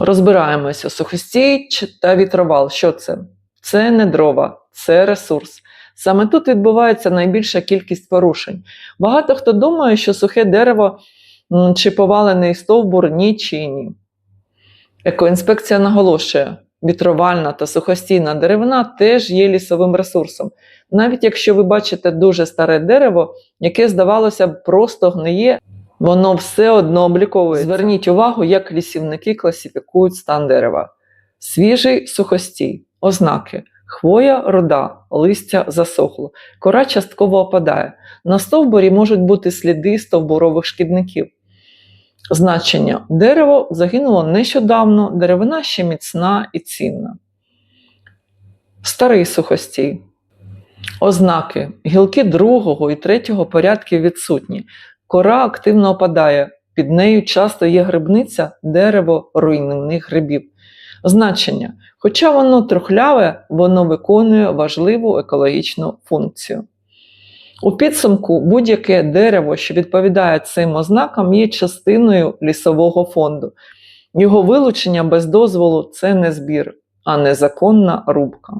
Розбираємося. Сухостій та вітровал. Що це? Це не дрова, це ресурс. Саме тут відбувається найбільша кількість порушень. Багато хто думає, що сухе дерево чи повалений стовбур ні чи ні. Екоінспекція наголошує, вітровальна та сухостійна деревина теж є лісовим ресурсом. Навіть якщо ви бачите дуже старе дерево, яке, здавалося б, просто гниє, воно все одно обліковує. Зверніть увагу, як лісівники класифікують стан дерева. Свіжий сухостій, ознаки. Хвоя рода, листя засохло, кора частково опадає. На стовбурі можуть бути сліди стовбурових шкідників. Значення дерево загинуло нещодавно, деревина ще міцна і цінна. Старий сухостій. Ознаки. Гілки другого і третього порядків відсутні. Кора активно опадає. Під нею часто є грибниця, дерево руйнівних грибів. Значення. Хоча воно трухляве, воно виконує важливу екологічну функцію. У підсумку будь-яке дерево, що відповідає цим ознакам, є частиною лісового фонду. Його вилучення без дозволу це не збір, а незаконна рубка.